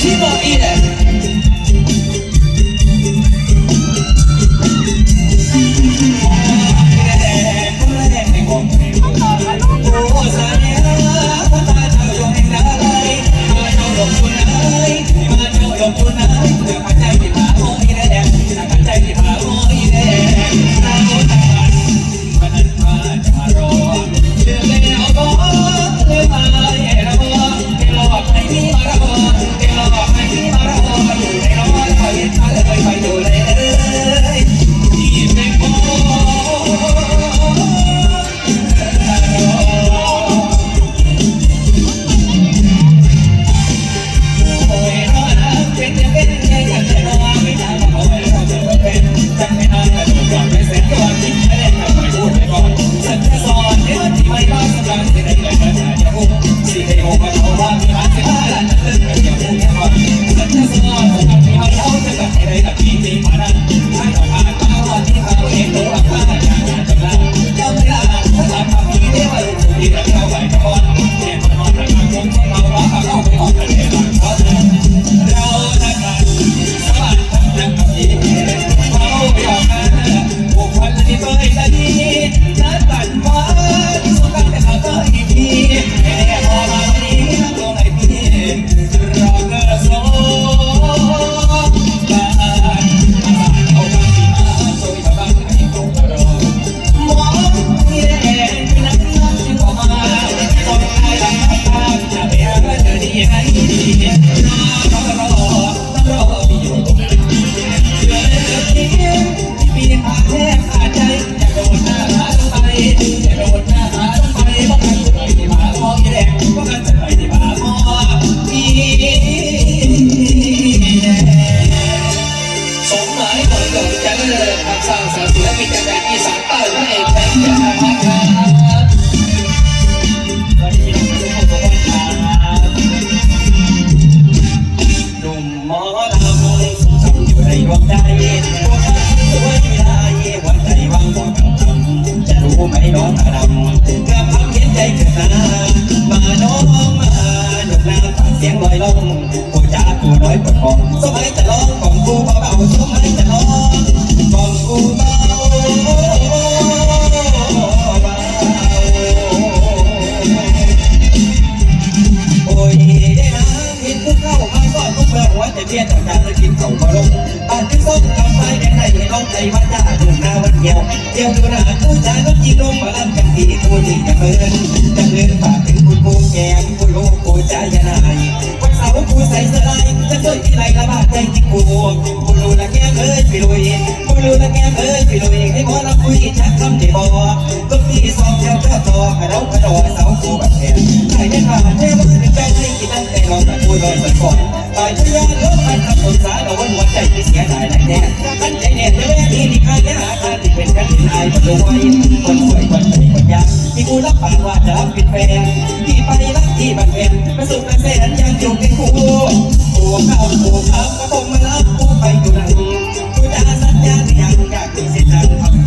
Shiva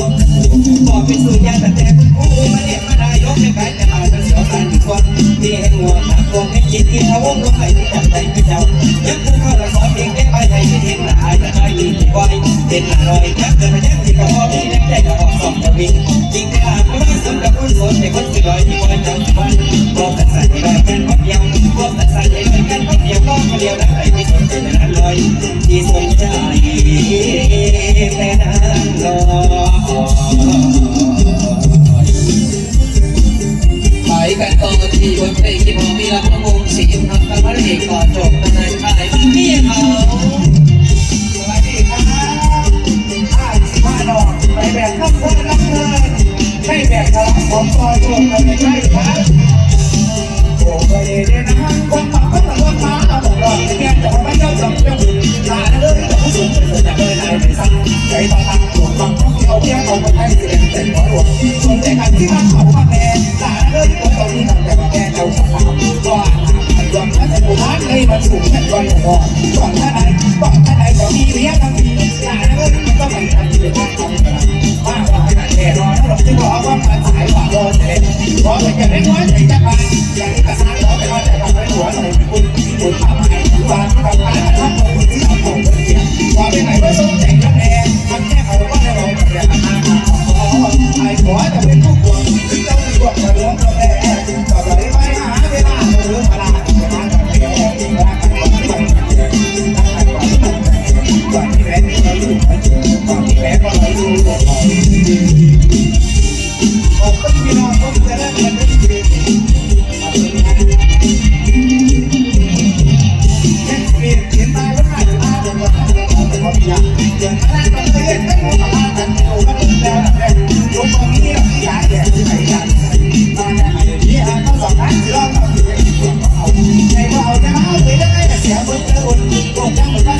บอกไปสู่ยาตั้งแต่คุณครูมาเรียกมานายกให้ไปแต่มาเป็นเสียวสารก่อนี่ให้หัวตาดวงให้จิตที่เอวงลงไปที่จับใจพี่เจ้ายังผู้เข้าละสอนเองได้ไปไทยที่เห็นหน้าจะไปอีกบ่อยเห็นหน้อยยักเกิดมาแย่ที่ก็พี่ได้ก็ออกสอบจะวิ่งจริงแต่อาจไม่ดสมกับผู้สนในคนที่อยที่คอยจับวันบอกแต่ใส่ลอกันคนเดียวบกแต่ใส่ลอกันคนเดียวก็คนเดียวได้ไม่สนใจนั้นลอยที่สนใจแต่นั้นอย ดีบนเพลงที่ผมมีรับมระวงศ์สีทำกับพระเกก่อนจบตำนานชายพี่เขาสวัสดีครับข้าสิบห้าดอกไปแบกข้าวโพดรับเงินไม่แบกคระลำผมก่อนจบตำนานชายครับ ก่อนก่อท่าไหนก่อนท่าไหนก่อนมีเรียกทั้งทีหลายแล้วมันก็ไม่ทันที่จะทำมาว่าขนาแค่อแล้วหลบที่รอว่ามัสายกว่ารอเสร็จรอไปอย่างน้อใจจะไปอย่างประซ้ายรอไปรอใจทำให้หัวใส่คุณคุณทับ จังเลย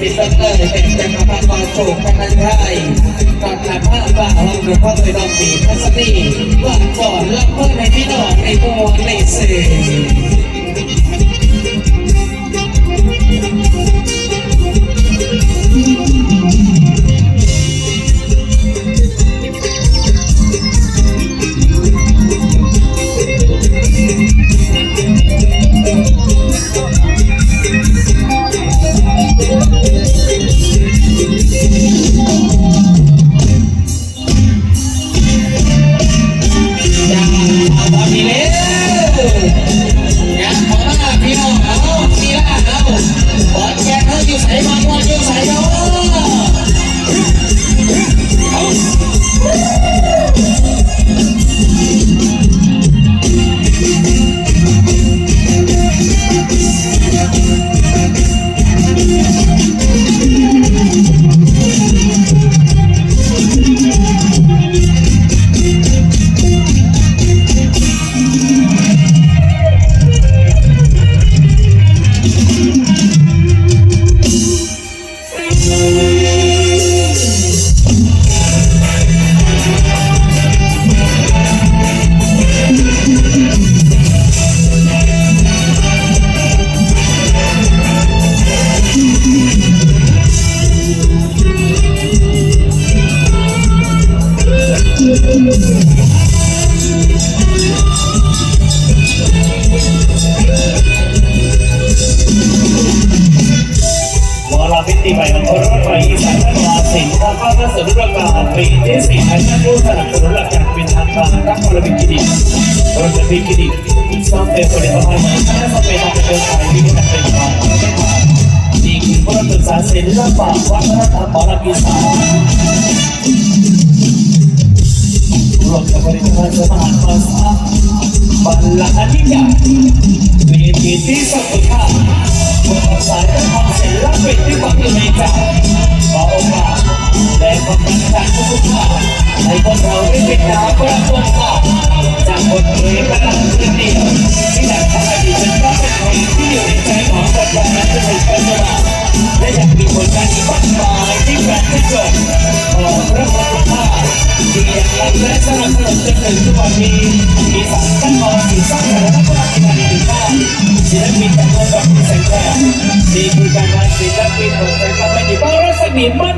ปิดต้นเตอร์เป็นจักรพรรดิางโศกพนันไทยตอดหลับผ้าบ่าหองหลวงพ่อเคยลองบีทัสนีวันก่อนลับเพื่อนในพี่น้องในบัวในเสื่อ ศิลปะวัฒนธรรมหมอลำอีสานรวมกับบริษัทสมานภาษาบัลลังก์นิยมมีทีที่สุดค่ะบนสายทางศิลปินที่ฟังอยู่ในใจขอโอกาสและกำลังใจทุกท่านให้คนเราได้เป็นดาวประกวดค่ะจากบทเพลงพลังเดียวที่หนักทำอดีตเป็นก็เป็นเพลงที่อยู่ในใจของคนเรานั้นจะเป็นปัจจุบัน และยังมีผลงานอีกมากมายที่แฟนที่จบขอพระคุณค่าที่ยังรักและสนับสนุนจนถึงทุกวันนี้มีสารตั้งมอสีสร้างสรรค์และพัฒนาดีมากศิลปินจากเมืองดอกที่แสงแก่นี่คือการงานศิลปินของใจทำให้ดีบ้างรัศมีมณี